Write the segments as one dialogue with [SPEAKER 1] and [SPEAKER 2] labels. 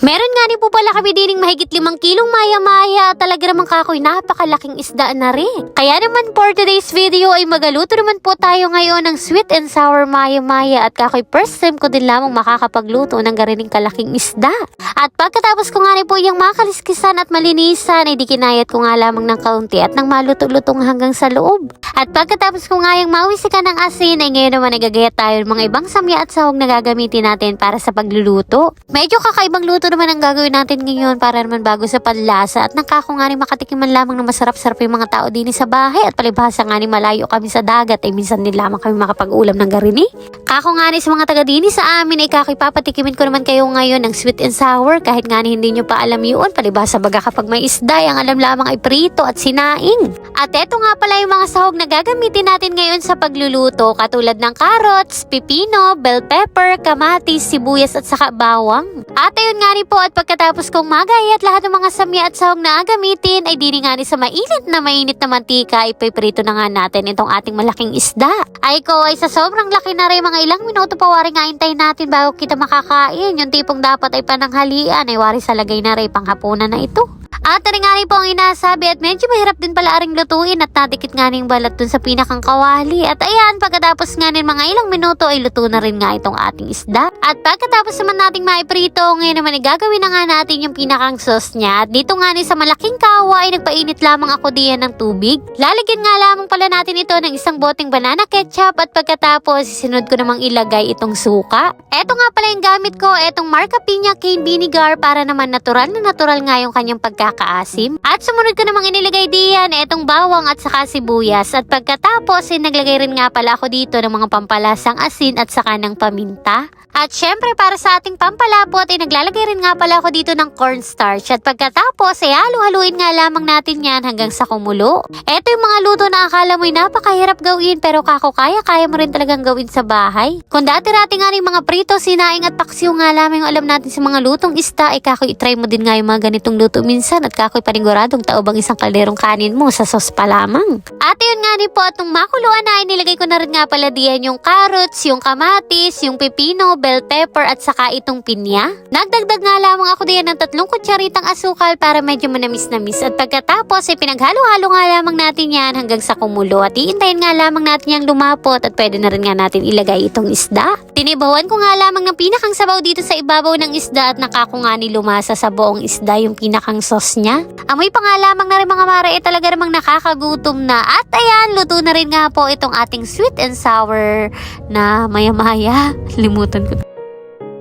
[SPEAKER 1] Meron nga rin po pala kami dining mahigit limang kilong maya-maya. Talaga naman kakoy napakalaking isda na rin. Kaya naman for today's video ay magaluto naman po tayo ngayon ng sweet and sour maya-maya. At kakoy first time ko din lamang makakapagluto ng garining kalaking isda. At pagkatapos ko nga rin po yung makaliskisan at malinisan, ay di kinayat ko nga lamang ng kaunti at nang maluto-lutong hanggang sa loob. At pagkatapos ko nga yung mawisikan ng asin, ay ngayon naman nagagayat tayo ng mga ibang samya at sahog na gagamitin natin para sa pagluluto. Medyo kakaibang luto naman ang gagawin natin ngayon para naman bago sa panlasa at nakako nga rin makatikiman lamang na masarap-sarap yung mga tao din sa bahay at palibhasa nga ni malayo kami sa dagat ay minsan din lamang kami makapag-ulam ng garini. Kako nga sa mga taga dini sa amin ay kakoy papatikimin ko naman kayo ngayon ng sweet and sour kahit nga hindi nyo pa alam yun palibhasa baga kapag may isda ang alam lamang ay prito at sinaing. At eto nga pala yung mga sahog na gagamitin natin ngayon sa pagluluto katulad ng carrots, pipino, bell pepper, kamatis, sibuyas at saka bawang. At ayun nga rin po at pagkatapos kong magayat lahat ng mga samya at sahog na gagamitin ay dini nga rin sa mainit na mainit na mantika ipiprito na nga natin itong ating malaking isda. Ay ko ay sa sobrang laki na rin mga ilang minuto pa wari nga hintayin natin bago kita makakain. Yung tipong dapat ay pananghalian ay wari sa lagay na rin panghapunan na ito. At rin nga po ang inasabi at medyo mahirap din pala aring lutuin at nadikit nga ning balat dun sa pinakang kawali. At ayan, pagkatapos nga rin mga ilang minuto ay luto na rin nga itong ating isda. At pagkatapos naman nating maiprito, ngayon naman ay gagawin na nga natin yung pinakang sauce niya. At dito nga rin sa malaking kawa ay nagpainit lamang ako diyan ng tubig. Lalagyan nga lamang pala natin ito ng isang boteng banana ketchup at pagkatapos isinod ko namang ilagay itong suka. Eto nga pala yung gamit ko, etong Marca Pina Cane Vinegar para naman natural na natural nga yung kanyang pagkakaasim. At sumunod ko namang inilagay diyan etong bawang at saka sibuyas. At pagkatapos ay naglagay rin nga pala ako dito ng mga pampalasang asin at saka ng paminta. At syempre para sa ating pampalapot ay naglalagay rin nga pala ako dito ng cornstarch. At pagkatapos ay halu-haluin nga lamang natin yan hanggang sa kumulo. Ito yung mga luto na akala mo'y napakahirap gawin pero kako kaya-kaya mo rin talagang gawin sa bahay. Kung dati-rati nga rin mga prito, sinaing at paksiw nga lamang alam natin sa mga lutong isda ay kako itry mo din nga yung mga ganitong luto minsan at kako'y paniguradong taobang isang kalderong kanin mo sa sauce pa lamang. At yun nga rin po at nung makuluan na ay nilagay ko na rin nga pala diyan yung carrots, yung kamatis, yung pepino, bell pepper at saka itong pinya. Nagdagdag nga lamang ako diyan ng tatlong kutsaritang asukal para medyo manamis-namis at pagkatapos ay pinaghalo-halo nga lamang natin yan hanggang sa kumulo at iintayin nga lamang natin yung lumapot at pwede na rin nga natin ilagay itong isda. Tinibawan ko nga lamang ng pinakang sabaw dito sa ibabaw ng isda at nakako nga ni lumasa sa buong isda yung pinakang sauce niya. Amoy pa nga lamang na rin mga mare eh talaga namang nakakagutom na at ayan luto na rin nga po itong ating sweet and sour na maya-maya. Limutan ko.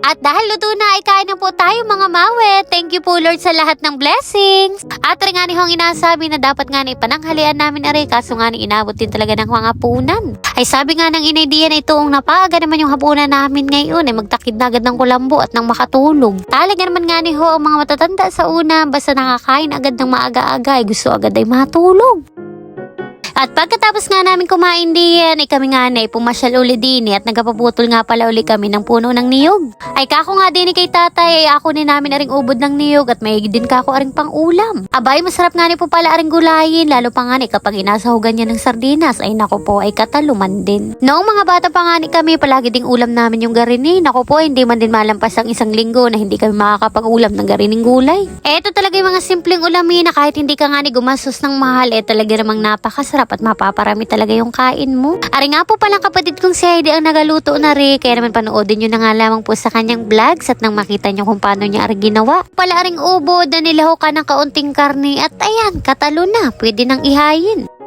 [SPEAKER 1] At dahil luto na, ay kain na po tayo mga mawe. Thank you po Lord sa lahat ng blessings. At rin nga ni Hong inasabi na dapat nga na ipananghalian namin aray kaso nga ni inabot din talaga ng mga hapunan. Ay sabi nga ng inay diyan ay tuong napaga naman yung hapunan namin ngayon ay magtakid na agad ng kulambo at ng makatulog. Talaga naman nga ni Ho ang mga matatanda sa una basta nakakain agad ng maaga-aga ay gusto agad ay matulog. At pagkatapos nga namin kumain diyan, ay kami nga na pumasyal uli din eh, at nagpaputol nga pala uli kami ng puno ng niyog. Ay kako nga din kay tatay, ay ako ni namin aring ubod ng niyog at may din kako aring pang ulam. Abay, masarap nga ni po pala aring gulayin, lalo pa nga ni kapag inasahugan niya ng sardinas, ay nako po ay kataluman din. Noong mga bata pa nga ni kami, palagi ding ulam namin yung garini. Nako po, hindi man din malampas ang isang linggo na hindi kami makakapag-ulam ng garining gulay. Eto talaga yung mga simpleng ulamin na kahit hindi ka nga ni gumastos ng mahal, eh talaga namang napakasarap at mapaparami talaga yung kain mo. Ari nga po palang kapatid kong si Heidi ang nagaluto na rin, kaya naman panoodin nyo na nga lamang po sa kanyang vlogs at nang makita nyo kung paano niya ari ginawa. Pala aring ubod na nilaho ka ng kaunting karne at ayan, katalo na, pwede nang ihayin.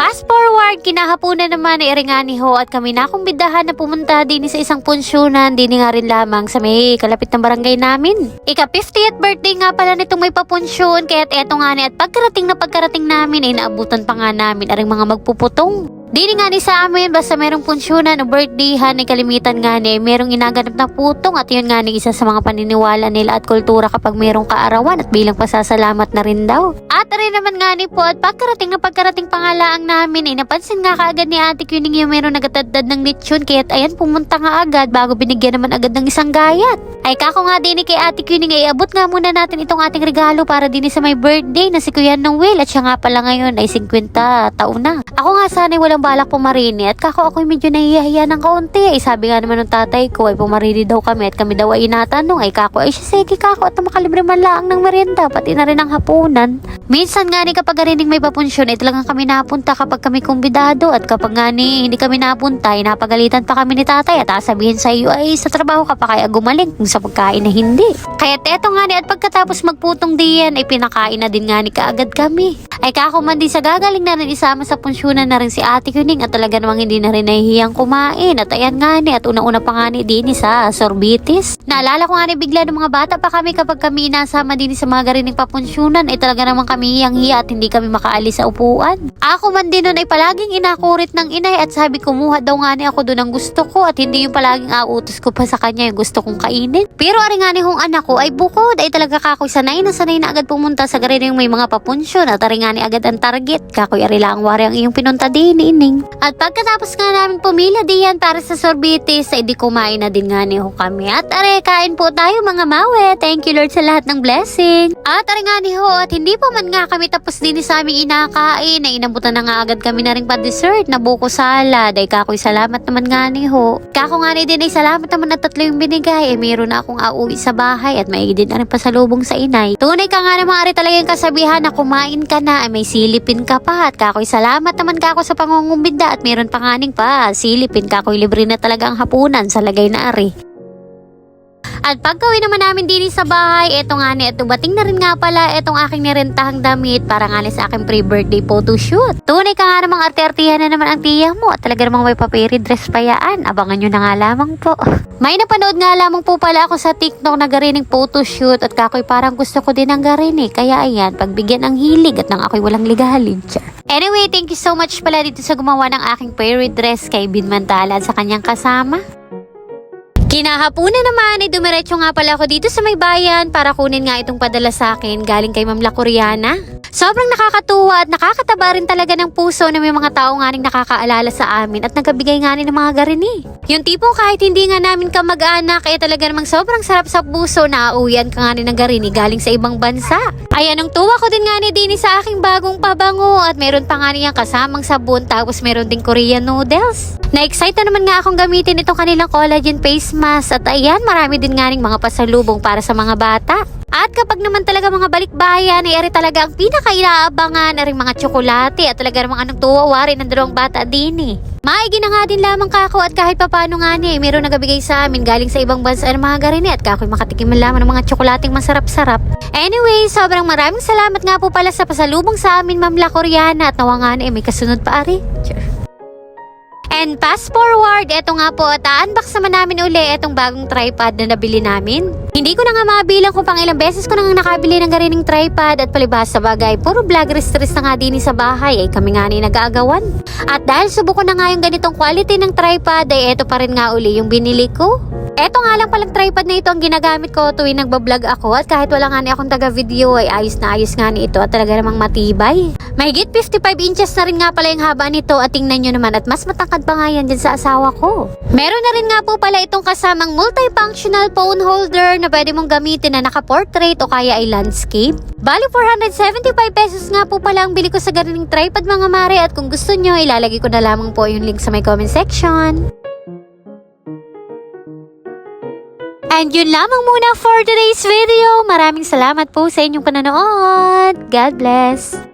[SPEAKER 1] Fast forward, kinahapunan naman ni Erengani Ho at kami na akong bidahan na pumunta din sa isang punsyonan, din nga rin lamang sa may kalapit ng barangay namin. Ika 50th birthday nga pala nitong may papunsyon, kaya't eto nga ni at pagkarating na pagkarating namin ay naabutan pa nga namin aring mga magpuputong. Dini nga ni sa amin, basta merong punsyonan o birthdayhan ay kalimitan nga ni, merong inaganap na putong at yun nga ni isa sa mga paniniwala nila at kultura kapag merong kaarawan at bilang pasasalamat na rin daw. At rin naman nga ni po at pagkarating na pagkarating pangalaang namin ay napansin nga kaagad ni Ate Kuning yung merong nagatadad ng lechon kaya't ayan pumunta nga agad bago binigyan naman agad ng isang gayat. Ay kako nga din kay Ate Kuning ay abot nga muna natin itong ating regalo para din sa may birthday na si Kuya Noel at siya nga pala ngayon ay 50 taon na. Ako nga sana wala ng balak pumarini at kako ako'y medyo nahihiya ng kaunti. Ay sabi nga naman ng tatay ko ay pumarini daw kami at kami daw ay inatanong. Ay kako ay sige kako at makalibre man lang ng merienda pati na rin ang hapunan. Minsan nga ni kapag garining may papunsyon ay talagang kami napunta kapag kami kumbidado at kapag nga ni hindi kami napunta ay napagalitan pa kami ni tatay at sabihin sa iyo ay sa trabaho ka pa kaya gumaling kung sa pagkain na hindi. Kaya teto nga ni at pagkatapos magputong diyan ay pinakain na din nga ni kaagad kami. Ay kako man din sa gagaling na rin isama sa punsyonan na rin si ate Kuning at talaga namang hindi na rin nahihiyang kumain at ayan nga ni at una-una pa nga ni din sa sorbitis. Naalala ko nga ni bigla ng mga bata pa kami kapag kami inasama din sa mga garining papunsyonan ay talaga namang kami hiyang hiya at hindi kami makaalis sa upuan. Ako man din nun ay palaging inakurit ng inay at sabi kumuha daw nga ni ako doon ang gusto ko at hindi yung palaging autos ko pa sa kanya yung gusto kong kainin. Pero ari nga ni hong anak ko ay bukod ay talaga kakoy sanay na sanay na agad pumunta sa garining may mga papunsyon at ari nga ni agad ang target. Kakoy ari lang wari ang iyong pinunta din ining. At pagkatapos nga namin pumila diyan para sa sorbitis ay di kumain na din nga ni ho kami. At are kain po tayo mga mawe. Thank you Lord sa lahat ng blessing. At are nga ni ho at hindi pa man nga kami tapos din sa aming inakain ay inabutan na nga agad kami na rin pa dessert na buko salad. Ay kakoy salamat naman nga ni ho. Kako nga ni din ay salamat naman na tatlo yung binigay. Ay meron na akong auwi sa bahay at may din na rin pasalubong sa inay. Tunay ka nga naman ari talagang kasabihan na kumain ka na ay may silipin ka pa at kakoy salamat naman kako sa pangungumbida at meron pa nga ning pa silipin kakoy libre na talaga ang hapunan sa lagay na ari. At pagkawin naman namin din sa bahay, eto nga ni, eto bating na rin nga pala etong aking nirentahang damit para nga sa aking pre-birthday photo shoot. Tunay ka nga namang arte-artihan na naman ang tiya mo at talaga namang may paperi dress pa yaan. Abangan nyo na nga lamang po. May napanood nga lamang po pala ako sa TikTok na garining photo shoot at kakoy parang gusto ko din ang garini. Kaya ayan, pagbigyan ng hilig at nang ako'y walang ligalin. Char. Anyway, thank you so much pala dito sa gumawa ng aking fairy dress kay Bin Mantala at sa kanyang kasama. Kinahapunan naman ay dumiretso nga pala ako dito sa may bayan para kunin nga itong padala sa akin galing kay Ma'am La Coriana. Sobrang nakakatuwa at nakakataba rin talaga ng puso na may mga tao nga rin nakakaalala sa amin at nagbigay nga rin ng mga garini. Yung tipong kahit hindi nga namin kamag-anak ay talaga namang sobrang sarap sa puso na uuyan ka nga rin ng garini galing sa ibang bansa. Ayan ang tuwa ko din nga ni Dini sa aking bagong pabango at meron pa nga niyang kasamang sabon tapos meron ding Korean noodles. Na-excite na naman nga akong gamitin itong kanilang collagen face mask at ayan marami din nga mga pasalubong para sa mga bata. At kapag naman talaga mga balikbayan, ay ari talaga ang pinaka-inaabangan na rin mga tsokolate at talaga namang anong tuwa rin ng dalawang bata din eh. Maigi na nga din lamang kako at kahit papano nga ni, eh, meron nagabigay sa amin galing sa ibang bansa ng mga garini at kako'y makatikim man lamang ng mga tsokolating masarap-sarap. Anyway, sobrang maraming salamat nga po pala sa pasalubong sa amin, Ma'am La Coriana at nawa nga na eh, may kasunod pa ari. Sure. And fast forward, eto nga po at unbox naman namin uli itong bagong tripod na nabili namin. Hindi ko na nga mabilang kung pang ilang beses ko na nga nakabili ng garining tripod at palibhas sa bagay, puro vlog stress na nga din sa bahay ay kami nga ni nag-aagawan. At dahil subukan na nga yung ganitong quality ng tripod ay eto pa rin nga uli yung binili ko. Eto nga lang palang tripod na ito ang ginagamit ko tuwing nagbablog ako at kahit wala nga ni akong taga-video ay ayos na ayos nga ni ito at talaga namang matibay. Mahigit 55 inches na rin nga pala yung haba nito at tingnan nyo naman at mas matangkad pa nga yan dyan sa asawa ko. Meron na rin nga po pala itong kasamang multifunctional phone holder na pwede mong gamitin na naka-portrait o kaya ay landscape. Bali 475 pesos nga po pala ang bili ko sa garining tripod mga mare at kung gusto nyo ilalagay ko na lamang po yung link sa may comment section. And yun lamang muna for today's video. Maraming salamat po sa inyong panonood. God bless.